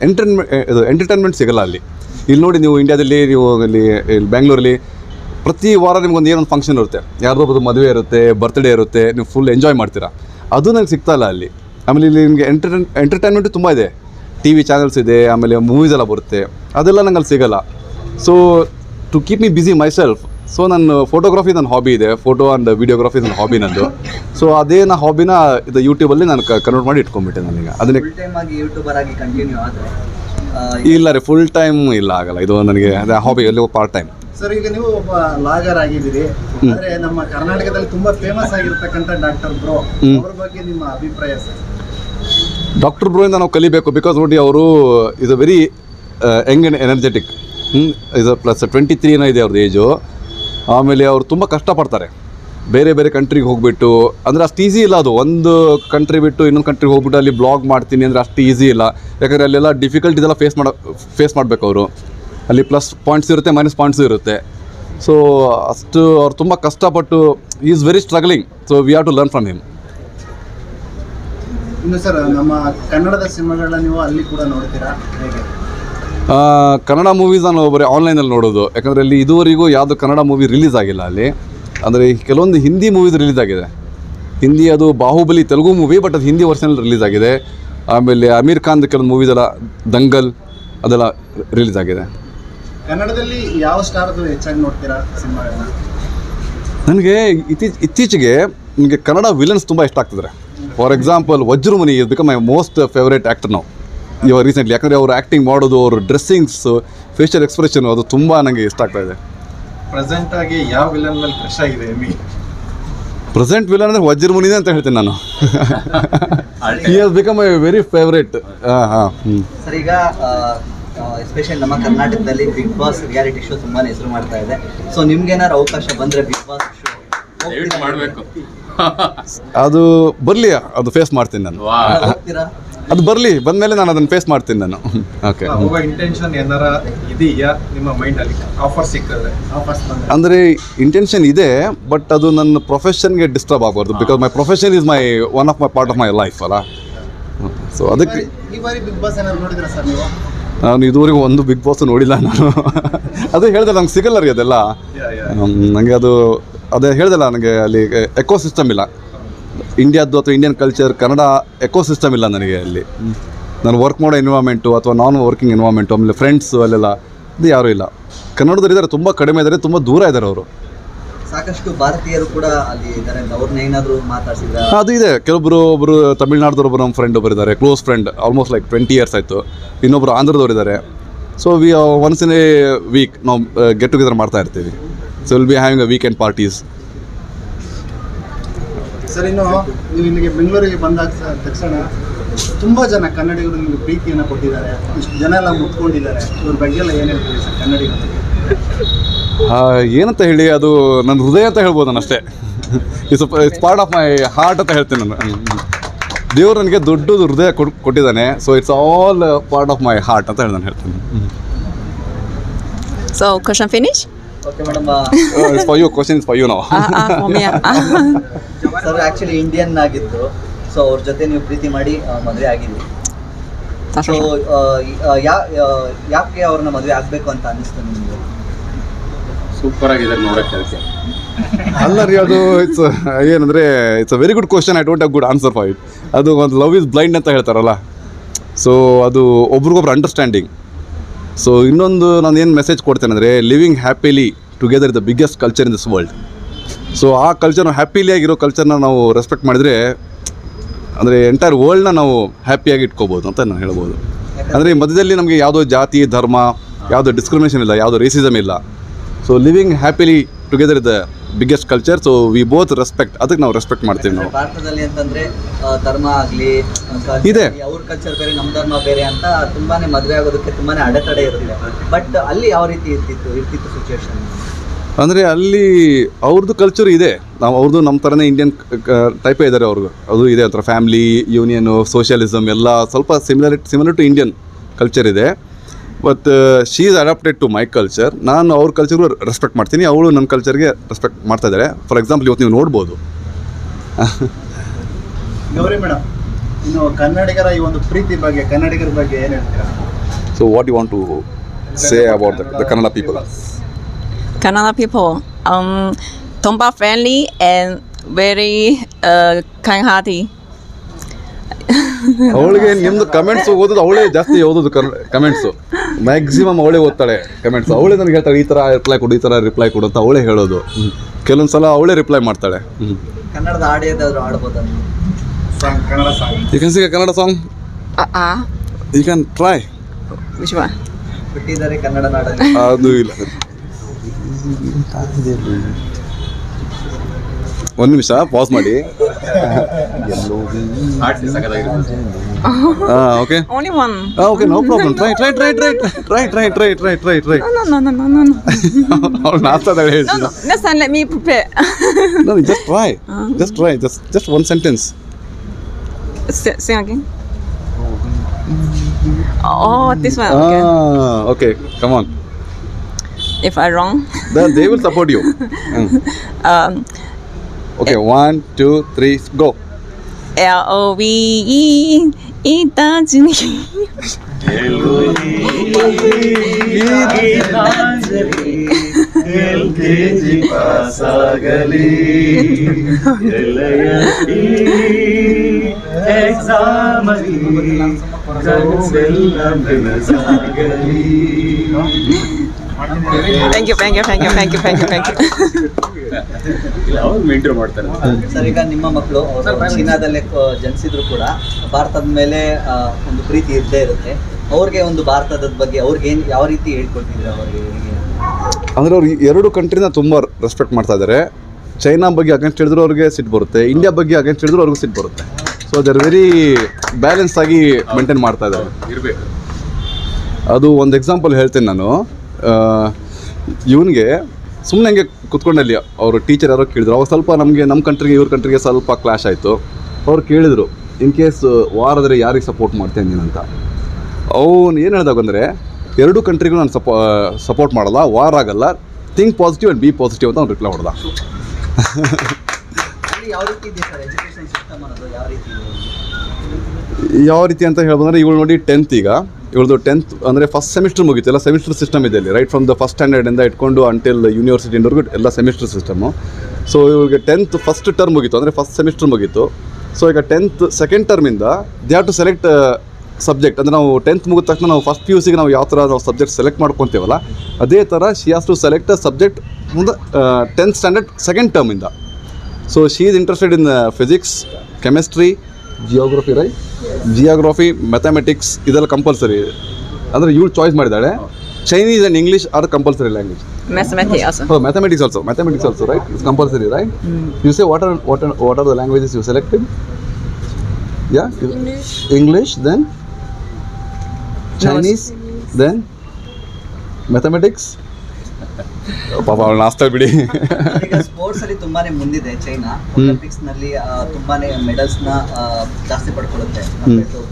ಎಂಟರ್ಟೈನ್ಮೆಂಟ್ ಇದು ಎಂಟರ್ಟೈನ್ಮೆಂಟ್ ಸಿಗಲ್ಲ ಅಲ್ಲಿ. ಇಲ್ಲಿ ನೋಡಿ ನೀವು ಇಂಡಿಯಾದಲ್ಲಿ ನೀವು ಅಲ್ಲಿ, ಇಲ್ಲಿ ಬ್ಯಾಂಗ್ಳೂರಲ್ಲಿ ಪ್ರತಿ ವಾರ ನಿಮ್ಗೊಂದು ಏನೊಂದು ಫಂಕ್ಷನ್ ಇರುತ್ತೆ. ಯಾರೊಬ್ಬರು ಮದುವೆ ಇರುತ್ತೆ ಬರ್ತ್ಡೇ ಇರುತ್ತೆ, ನೀವು ಫುಲ್ ಎಂಜಾಯ್ ಮಾಡ್ತೀರಾ. ಅದು ನನಗೆ ಸಿಗ್ತಾ ಇಲ್ಲ ಅಲ್ಲಿ. ಆಮೇಲೆ ಇಲ್ಲಿ ನಿಮಗೆ ಎಂಟರ್ಟೈನ್ ಎಂಟರ್ಟೈನ್ಮೆಂಟು ತುಂಬ ಇದೆ. ಟಿ ವಿ ಚಾನಲ್ಸ್ ಇದೆ, ಆಮೇಲೆ ಮೂವೀಸ್ ಎಲ್ಲ ಬರುತ್ತೆ. ಅದೆಲ್ಲ ನಂಗೆ ಅಲ್ಲಿ ಸಿಗಲ್ಲ. So to keep me busy myself so ನನ್ನ ಫೋಟೋಗ್ರಫಿ ನನ್ನ ಹಾಬಿ ಇದೆ. ಫೋಟೋ ಆ್ಯಂಡ್ ವಿಡಿಯೋಗ್ರಫಿ ನನ್ನ ಹಾಬಿ ನಂದು. ಸೊ ಅದೇ ನಾ ಹಾಬಿನ ಇದು ಯೂಟ್ಯೂಬಲ್ಲಿ ನಾನು ಕನ್ವರ್ಟ್ ಮಾಡಿ ಇಟ್ಕೊಂಡ್ಬಿಟ್ಟೆ ನನಗೆ. ಅದನ್ನೇ ಇಲ್ಲ ರೀ ಫುಲ್ ಟೈಮ್ ಇಲ್ಲ ಆಗಲ್ಲ. ಇದು ನನಗೆ ಅದೇ ಹಾಬಿ ಅಲ್ಲಿ ಪಾರ್ಟ್ ಟೈಮ್ ಸರ್ ಈಗ ನೀವು ಒಬ್ಬ ಲಾಗರ್ ಆಗಿದ್ದೀರಿ. ಅಂದರೆ ನಮ್ಮ ಕರ್ನಾಟಕದಲ್ಲಿ ತುಂಬಾ ಫೇಮಸ್ ಆಗಿರ್ತಕ್ಕಂಥ ಡಾಕ್ಟರ್ ಬ್ರೋ ಅವ್ರ ಬಗ್ಗೆ ನಿಮ್ಮ ಅಭಿಪ್ರಾಯ ಸರ್ ಡಾಕ್ಟರ್ ಬ್ರೋಯಿಂದ ನಾವು ಕಲಿಬೇಕು. ಬಿಕಾಸ್ ನೋಡಿ ಅವರು is a very young and energetic ಇದು ಪ್ಲಸ್ ಟ್ವೆಂಟಿ ತ್ರೀನ ಇದೆ ಅವ್ರದ್ದು ಏಜು ಆಮೇಲೆ ಅವರು ತುಂಬ ಕಷ್ಟಪಡ್ತಾರೆ. ಬೇರೆ ಬೇರೆ ಕಂಟ್ರಿಗೆ ಹೋಗ್ಬಿಟ್ಟು, ಅಂದರೆ ಅಷ್ಟು ಈಸಿ ಇಲ್ಲ ಅದು. ಒಂದು ಕಂಟ್ರಿ ಬಿಟ್ಟು ಇನ್ನೊಂದು ಕಂಟ್ರಿಗೆ ಹೋಗ್ಬಿಟ್ಟು ಅಲ್ಲಿ ಬ್ಲಾಗ್ ಮಾಡ್ತೀನಿ ಅಂದರೆ ಅಷ್ಟು ಈಸಿ ಇಲ್ಲ. ಯಾಕಂದರೆ ಅಲ್ಲೆಲ್ಲ ಡಿಫಿಕಲ್ಟಿ ಎಲ್ಲ ಫೇಸ್ ಮಾಡೋ ಫೇಸ್ ಮಾಡಬೇಕು ಅವರು. ಅಲ್ಲಿ ಪ್ಲಸ್ ಪಾಯಿಂಟ್ಸ್ ಇರುತ್ತೆ ಮೈನಸ್ ಪಾಯಿಂಟ್ಸು ಇರುತ್ತೆ. ಸೊ ಅಷ್ಟು ಅವ್ರು ತುಂಬ ಕಷ್ಟಪಟ್ಟು is very struggling so we have to learn from him sir ನಮ್ಮ ಕನ್ನಡದ ಸಿನಿಮಾಗಳನ್ನ ನೀವು ಅಲ್ಲಿ ಕೂಡ ನೋಡ್ತೀರಾ? ಹೇಗೆ? ಕನ್ನಡ ಮೂವೀಸ್ ನಾನು ಬರೀ ಆನ್ಲೈನಲ್ಲಿ ನೋಡೋದು. ಯಾಕಂದರೆ ಅಲ್ಲಿ ಇದುವರೆಗೂ ಯಾವುದು ಕನ್ನಡ ಮೂವಿ ರಿಲೀಸ್ ಆಗಿಲ್ಲ ಅಲ್ಲಿ. ಅಂದರೆ ಕೆಲವೊಂದು ಹಿಂದಿ ಮೂವೀಸ್ ರಿಲೀಸ್ ಆಗಿದೆ. ಹಿಂದಿ ಅದು ಬಾಹುಬಲಿ ತೆಲುಗು ಮೂವಿ ಬಟ್ ಅದು ಹಿಂದಿ ವರ್ಷನಲ್ಲಿ ರಿಲೀಸ್ ಆಗಿದೆ. ಆಮೇಲೆ ಅಮೀರ್ ಖಾನ್ದು ಕೆಲವೊಂದು ಮೂವೀಸ್ ಎಲ್ಲ ದಂಗಲ್ ಅದೆಲ್ಲ ರಿಲೀಸ್ ಆಗಿದೆ. ಕನ್ನಡದಲ್ಲಿ ಯಾವ ಸ್ಟಾರ್ದು ಹೆಚ್ಚಾಗಿ ನೋಡ್ತೀರಾ ನನಗೆ ಇತ್ತೀಚೆ ಇತ್ತೀಚೆಗೆ ನನಗೆ ಕನ್ನಡ ವಿಲನ್ಸ್ ತುಂಬ ಇಷ್ಟ ಆಗ್ತಿದ್ದಾರೆ for example Vajramuni is become my most favourite actor ನಾವು ಇವಾಗ ರೀಸೆಂಟ್ಲಿ ಯಾಕಂದರೆ ಅವರು ಆ್ಯಕ್ಟಿಂಗ್ ಮಾಡೋದು ಅವ್ರ ಡ್ರೆಸ್ಸಿಂಗ್ಸ್ ಫೇಶಿಯಲ್ ಎಕ್ಸ್ಪ್ರೆಷನ್ ಅದು ತುಂಬ ನನಗೆ ಇಷ್ಟ ಆಗ್ತಾ ಇದೆ. ಪ್ರೆಸೆಂಟ್ ಆಗಿ ಯಾವ ವಿಲನ್ ಮೇಲೆ ಕ್ರಶ್ ಆಗಿದೆ ಎಮ್ಮಿ ಪ್ರೆಸೆಂಟ್ ವಿಲನ್ ಅಂದರೆ ವಜ್ರಮುನಿನೇ ಅಂತ ಹೇಳ್ತೀನಿ ನಾನು. He has become I very favourite ಹಾಂ ಹಾಂ ಹ್ಞೂ ಸರ್ ಈಗ ಎಸ್ಪೆಷಲಿ ನಮ್ಮ ಕರ್ನಾಟಕದಲ್ಲಿ ಬಿಗ್ ಬಾಸ್ ರಿಯಾಲಿಟಿ ಶೋ ತುಂಬಾ ಹೆಸರು ಮಾಡ್ತಾ ಇದೆ. ಸೊ ನಿಮ್ಗೇನಾದ್ರು ಅವಕಾಶ ಬಂದ್ರೆ ಬಿಗ್ ಬಾಸ್ ಶೋ ಮಾಡಬೇಕು. ಅದು ಬರಲಿ ಅದು ಫೇಸ್ ಮಾಡ್ತೀನಿ ನಾನು. ಅದು ಬರಲಿ ಬಂದಮೇಲೆ ನಾನು ಅದನ್ನು ಫೇಸ್ ಮಾಡ್ತೀನಿ ನಾನು. ಓಕೆ ಹೋಗೋ ಇಂಟೆನ್ಷನ್ ಏನಾರ ಇದೆಯಾ ನಿಮ್ಮ ಮೈಂಡ್ ಅಲ್ಲಿ? ಆಫರ್ ಸಿಕ್ಕಿದ್ರೆ. ಆಫರ್ಸ್ ಬಂದ್ರೆ. ಅಂದರೆ ಇಂಟೆನ್ಷನ್ ಇದೆ ಬಟ್ ಅದು ನನ್ನ ಪ್ರೊಫೆಷನ್ಗೆ ಡಿಸ್ಟರ್ಬ್ ಆಗಬಾರ್ದು because my profession is my one of my part of my life ಅಲ್ಲ? ಸೊ ಅದಕ್ಕೆ ಈ ಬಾರಿ ಬಿಗ್ ಬಾಸ್ ಏನಾದ್ರು ನೋಡಿದ್ರಾ ಸರ್ ನೀವು? ನಾನು ಇದುವರೆಗೂ ಒಂದು ಬಿಗ್ ಬಾಸ್ ನೋಡಿಲ್ಲ ನಾನು. ಅದೇ ಹೇಳಿದೆ ನಂಗೆ ಸಿಗಲ್ಲ ರೀ ಅದೆಲ್ಲ. ನನಗೆ ಅದು ಅದೇ ಹೇಳ್ದಲ್ಲ ನನಗೆ ಅಲ್ಲಿ ಎಕೋ ಸಿಸ್ಟಮ್ ಇಲ್ಲ. ಇಂಡಿಯಾದ್ದು ಅಥವಾ Indian culture Kannada ecosystem ಇಲ್ಲ ನನಗೆ ಅಲ್ಲಿ. ನಾನು ವರ್ಕ್ ಮಾಡೋ ಎನ್ವಾರ್ಮೆಂಟು ಅಥವಾ ನಾನ್ ವರ್ಕಿಂಗ್ ಎನ್ವಾರ್ಮೆಂಟು ಆಮೇಲೆ ಫ್ರೆಂಡ್ಸು ಅಲ್ಲೆಲ್ಲ ಇದು ಯಾರೂ ಇಲ್ಲ. ಕನ್ನಡದಲ್ಲಿದ್ದಾರೆ ಇದ್ದಾರೆ ತುಂಬ ಕಡಿಮೆ ಇದ್ದಾರೆ ತುಂಬ ದೂರ ಇದ್ದಾರೆ ಅವರು. ಸಾಕಷ್ಟು ಭಾರತೀಯರು ಕೂಡ ಅಲ್ಲಿ ಇದ್ದಾರೆ. ಅವ್ರನ್ನ ಏನಾದರೂ ಮಾತಾಡ್ಸಿದ್ರ? ಅದು ಇದೆ. ಕೆಲವೊಬ್ಬರು ಒಬ್ಬರು ತಮಿಳ್ನಾಡ್ದವ್ರು ನಮ್ಮ ಫ್ರೆಂಡ್ ಒಬ್ಬರು ಇದ್ದಾರೆ close friend almost like twenty years ಆಯಿತು. ಇನ್ನೊಬ್ಬರು ಆಂಧ್ರದವ್ರು ಇದ್ದಾರೆ. So we once in a week ನಾವು ಗೆಟ್ ಟುಗೆದರ್ ಮಾಡ್ತಾ ಇರ್ತೀವಿ. So will be having a weekend parties sir ಇನ್ನು ನೀವು ಇಲ್ಲಿಗೆ ಬೆಂಗಳೂರಿಗೆ ಬಂದಾಗ ತಕ್ಷಣ ತುಂಬ ಜನ ಕನ್ನಡಿಗರು ನಿಮಗೆ ಪ್ರೀತಿಯನ್ನು ಕೊಟ್ಟಿದ್ದಾರೆ. ಇಷ್ಟು ಜನ ಎಲ್ಲ ಮುಟ್ಕೊಂಡಿದ್ದಾರೆ. ಇವ್ರ ಬಗ್ಗೆ ಎಲ್ಲ ಏನು ಹೇಳ್ತೀರಿ ಸರ್ ಕನ್ನಡಿಗರು ಏನಂತ ಹೇಳಿ ಅದು ನನ್ನ ಹೃದಯ ಅಂತ ಹೇಳ್ಬೋದು ನಾನು ಅಷ್ಟೇ. It's it's part of my heart ಅಂತ ಹೇಳ್ತೀನಿ ನಾನು. ದೇವರು ನನಗೆ ದೊಡ್ಡದು ಹೃದಯ ಕೊಟ್ಟು ಕೊಟ್ಟಿದ್ದಾನೆ. So it's all part of my heart ಅಂತ ಹೇಳಿ ನಾನು ಹೇಳ್ತೀನಿ. So question finish okay madam it's for you question is for you ನಾವು ಸರ್ ಆಕ್ಚುಲಿ ಇಂಡಿಯನ್ ಆಗಿದ್ರು ಸೊ ಅವ್ರ ಜೊತೆ ನೀವು ಪ್ರೀತಿ ಮಾಡಿ ಮದುವೆ ಆಗಿದ್ರಿ. ಸೊ ಯಾಕೆ ಅವ್ರನ್ನ ಮದುವೆ ಆಗ್ಬೇಕು ಅಂತ ಅನಿಸ್ತು ನಿಮ್ಗೆ? ಸೂಪರ್ ಆಗಿದೆ ನೋಡಕ್ಕೆ ಅದಕ್ಕೆ. ಅಲ್ಲ ರೀ ಅದು ಇಟ್ಸ್ ಏನಂದರೆ it's a very good question I don't have good answer for it ಅದು ಒಂದು ಲವ್ ಇಸ್ ಬ್ಲೈಂಡ್ ಅಂತ ಹೇಳ್ತಾರಲ್ಲ. ಸೊ ಅದು ಒಬ್ರಿಗೊಬ್ರು ಅಂಡರ್ಸ್ಟ್ಯಾಂಡಿಂಗ್ ಸೊ ಇನ್ನೊಂದು ನಾನು ಏನು ಮೆಸೇಜ್ ಕೊಡ್ತೇನೆ ಅಂದರೆ living happily together the biggest culture in this world so ಆ ಕಲ್ಚರ್ನ ಹ್ಯಾಪಿಲಿ ಆಗಿರೋ ಕಲ್ಚರ್ನ ನಾವು ರೆಸ್ಪೆಕ್ಟ್ ಮಾಡಿದರೆ ಅಂದರೆ ಎಂಟೈರ್ ವರ್ಲ್ಡ್ನ ನಾವು ಹ್ಯಾಪಿಯಾಗಿ ಇಟ್ಕೋಬೋದು ಅಂತ ನಾನು ಹೇಳ್ಬೋದು. ಅಂದರೆ ಈ ಮಧ್ಯದಲ್ಲಿ ನಮಗೆ ಯಾವುದೋ ಜಾತಿ ಧರ್ಮ ಯಾವುದೋ ಡಿಸ್ಕ್ರಿಮಿನೇಷನ್ ಇಲ್ಲ ಯಾವುದೋ ರೇಸಿಸಮ್ ಇಲ್ಲ. So living happily together the biggest culture so we both respect ಅದಕ್ಕೆ ನಾವು ರೆಸ್ಪೆಕ್ಟ್ ಮಾಡ್ತೀವಿ ನಾವು. ಭಾರತದಲ್ಲಿ ಅಂತಂದ್ರೆ ಧರ್ಮ ಆಗಲಿ ಇದೆ. ಅವ್ರ ಕಲ್ಚರ್ ಬೇರೆ ನಮ್ಮ ಧರ್ಮ ಬೇರೆ ಅಂತ ತುಂಬಾನೇ ಮದುವೆ ಆಗೋದಕ್ಕೆ ತುಂಬಾನೇ ಅಡೆತಡೆ ಇರುತ್ತೆ ಬಟ್ ಅಲ್ಲಿ ಯಾವ ರೀತಿ ಇರ್ತಿತ್ತು ಇರ್ತಿತ್ತು ಸಿಚುವೇಶನ್ ಅಂದರೆ ಅಲ್ಲಿ ಅವ್ರದ್ದು ಕಲ್ಚರ್ ಇದೆ. ನಾವು ಅವ್ರದ್ದು ನಮ್ಮ ಥರನೇ ಇಂಡಿಯನ್ ಟೈಪೇ ಇದ್ದಾರೆ ಅವ್ರಿಗೂ ಅದು ಇದೆ ಒಂಥರ ಫ್ಯಾಮಿಲಿ ಯೂನಿಯನು ಸೋಷಿಯಲಿಸಮ್ ಎಲ್ಲ ಸ್ವಲ್ಪ similar similar to Indian culture ಇದೆ. But she is adapted to my culture ನಾನು ಅವ್ರ ಕಲ್ಚರ್ಗೂ ರೆಸ್ಪೆಕ್ಟ್ ಮಾಡ್ತೀನಿ. ಅವಳು ನನ್ನ ಕಲ್ಚರ್ಗೆ ರೆಸ್ಪೆಕ್ಟ್ ಮಾಡ್ತಾ ಇದ್ದಾರೆ ಫಾರ್ ಎಕ್ಸಾಂಪಲ್ ಇವತ್ತು ನೀವು ನೋಡ್ಬೋದು. ಗೌರಿ ಮೇಡಮ್ ಇನ್ನು ಕನ್ನಡಿಗರ ಈ ಒಂದು ಪ್ರೀತಿ ಬಗ್ಗೆ ಕನ್ನಡಿಗರ ಬಗ್ಗೆ ಏನು ಹೇಳ್ತೀರಾ? So what you want to say about the the Kannada people Kannada people, um, Tomba friendly and very uh, kind-hearted. [laughs] ಅವಳಿಗೆ ನಿಮ್ದು ಕಮೆಂಟ್ಸ್ ಓದೋದು ಅವಳೇ ಜಾಸ್ತಿ ಓದೋದು ಕಮೆಂಟ್ಸು ಮ್ಯಾಕ್ಸಿಮಮ್ ಅವಳೇ ಓದ್ತಾಳೆ ಕಮೆಂಟ್ಸ್ ಅವಳೇ ನನಗೆ ಹೇಳ್ತಾಳೆ ಈ ಥರ ರಿಪ್ಲೈ ಕೊಡು ಈ ಥರ ರಿಪ್ಲೈ ಕೊಡು ಅಂತ ಅವಳೇ ಹೇಳೋದು. ಕೆಲವೊಂದು ಸಲ ಅವಳೇ ರಿಪ್ಲೈ ಮಾಡ್ತಾಳೆ. ಕನ್ನಡದ ಹಾಡು ಯಾವ್ದಾದ್ರು ಆಡ್ಬೋದಾ song Kannada song you can sing Kannada song ah ah. You can try Which one? ಬಿಟ್ಟಿದ್ದಾರೆ ಕನ್ನಡ ನಾಡಲ್ಲಿ. ಅದು ಇಲ್ಲ. ಒಂದು ನಿಮಿಷ ಪಾಸ್ ಮಾಡಿ ಆಡ್ಸಿ ಸಖತ್ತಾಗಿರುತ್ತೆ ಹಾಂ okay Only one. Okay no problem try try try try try try try try try try No, no, no, no, no, no. ಅವ್ಳು ನಾಚ್ತಾಳೆ No, ಹೇಳ್ತೀನಿ no. Next time, let me prepare. No, just try. Just try. Just just one sentence. Sing, sing again. Oh, this one. Okay. Ah, okay. Come on. If I wrong, Then they will support you. [laughs] Mm. um, Okay, one, two, three, go. L O V E E 大吉你。 Thank [laughs] you, you thank you thank you thank you thank you thank you ಅವ್ರು maintain ಮಾಡ್ತಾರೆ. Sir ಈಗ ನಿಮ್ಮ ಮಕ್ಕಳು ಅವರು ಚೀನಾದಲ್ಲೇ ಜನಿಸಿದ್ರು ಕೂಡ ಭಾರತದ ಮೇಲೆ ಒಂದು ಪ್ರೀತಿ ಇದ್ದೇ ಇರುತ್ತೆ. ಅವ್ರಿಗೆ ಒಂದು ಭಾರತದ ಬಗ್ಗೆ ಅವ್ರಿಗೆ ಏನು ಯಾವ ರೀತಿ ಹೇಳ್ಕೊಡ್ತಿದ್ರು ಅವ್ರಿಗೆ? ಅಂದರೆ ಅವ್ರು ಎರಡು ಕಂಟ್ರಿನ ತುಂಬ ರೆಸ್ಪೆಕ್ಟ್ ಮಾಡ್ತಾ ಇದ್ದಾರೆ ಚೈನಾ ಬಗ್ಗೆ ಅಗೇನ್ಸ್ಟ್ ಹೇಳಿದ್ರು ಅವ್ರಿಗೆ ಸಿಟ್ಟು ಬರುತ್ತೆ. ಇಂಡಿಯಾ ಬಗ್ಗೆ ಅಗೇನ್ಸ್ಟ್ ಹೇಳಿದ್ರು ಅವ್ರಿಗೂ ಸಿಟ್ಟು ಬರುತ್ತೆ. ಸೊ ದರ್ ವೆರಿ ಬ್ಯಾಲೆನ್ಸ್ ಆಗಿ ಮೇಂಟೈನ್ ಮಾಡ್ತಾ ಇದ್ದಾರೆ ಇರಬೇಕು. ಅದು ಒಂದು ಎಕ್ಸಾಂಪಲ್ ಹೇಳ್ತೀನಿ ನಾನು. ಇವನಿಗೆ ಸುಮ್ಮನೆ ಹಂಗೆ ಕುತ್ಕೊಂಡಲ್ಲಿ ಅವರು ಟೀಚರ್ ಯಾರೋ ಕೇಳಿದ್ರು. ಅವಾಗ ಸ್ವಲ್ಪ ನಮಗೆ ನಮ್ಮ ಕಂಟ್ರಿಗೆ ಇವ್ರ ಕಂಟ್ರಿಗೆ ಸ್ವಲ್ಪ ಕ್ಲಾಶ್ ಆಯಿತು. ಅವ್ರು ಕೇಳಿದರು ಇನ್ ಕೇಸ್ ವಾರಾದರೆ ಯಾರಿಗೆ ಸಪೋರ್ಟ್ ಮಾಡ್ತೇನೆ ಅಂತ? ಅವನು ಏನು ಹೇಳ್ದಾಗ ಅಂದರೆ ಎರಡು ಕಂಟ್ರಿಗೂ ನಾನು ಸಪೋ ಸಪೋರ್ಟ್ ಮಾಡಲ್ಲ ವಾರ್ ಆಗಲ್ಲ. Think positive and be positive ಅಂತ ಅವ್ನು ರಿಪ್ಲೈ ಹೊಡೆದ ರೀತಿ ಯಾವ ರೀತಿ ಅಂತ ಹೇಳ್ಬೋದಂದ್ರೆ ಇವಳು ನೋಡಿ ಟೆಂತ್ ಈಗ. ಇವಳದು ಟೆಂತ್ ಅಂದರೆ ಫಸ್ಟ್ ಸೆಮಿಸ್ಟರ್ ಮುಗೀತು, ಎಲ್ಲ ಸೆಮಿಸ್ಟರ್ ಸಿಸ್ಟಮ್ ಇದೆ ಇಲ್ಲಿ ರೈಟ್ ಫ್ರಮ್ ದ ಫಸ್ಟ್ ಸ್ಟ್ಯಾಂಡರ್ಡಿಂದ ಇಟ್ಕೊಂಡು ಅಂಟಿಲ್ ಯೂನಿವರ್ಸಿಟಿ ಯೂನಿವರ್ಸಿಟಿವರೆಗೂ ಎಲ್ಲ ಸೆಮಿಸ್ಟರ್ ಸಿಸ್ಟಮು ಸೊ ಇವಳಿಗೆ ಟೆಂತ್ ಫಸ್ಟ್ ಟರ್ಮ್ ಮುಗೀತು, ಅಂದರೆ ಫಸ್ಟ್ ಸೆಮಿಸ್ಟರ್ ಮುಗಿತು. ಸೊ ಈಗ tenth second ಟರ್ಮಿಂದ they have to select subject ಅಂದರೆ ನಾವು ಟೆಂತ್ ಮುಗಿದ ತಕ್ಷಣ ನಾವು ಫಸ್ಟ್ ಪಿ ಯು ಸಿಗೆ ನಾವು ಯಾವ ಥರ ನಾವು ಸಬ್ಜೆಕ್ಟ್ ಸೆಲೆಕ್ಟ್ ಮಾಡ್ಕೊತೀವಲ್ಲ, ಅದೇ ಥರ she has to select subject ಮುಂದೆ tenth standard second ಟರ್ಮಿಂದ so she is interested in physics chemistry geography Rai geography mathematics ಇದೆಲ್ಲ ಕಂಪಲ್ಸರಿ ಇದೆ ಅಂದರೆ ಇವಳು ಚಾಯ್ಸ್ ಮಾಡಿದ್ದಾಳೆ. Chinese and English are compulsory language ಹೌದು mathematics also mathematics also right it's compulsory right you say what are what what are the languages you selected yeah English then Chinese then mathematics ಪಾಪ ಅವಳು ನಾಸ್ತಾ ಬಿಡಿ. ಈಗ sports ಅಲ್ಲಿ ತುಂಬಾನೇ ಮುಂದಿದೆ China. ಒಲಿಂಪಿಕ್ಸ್ನಲ್ಲಿ ತುಂಬಾನೇ ಮೆಡಲ್ಸ್ನ ಜಾಸ್ತಿ ಪಡ್ಕೊಳ್ಳುತ್ತೆ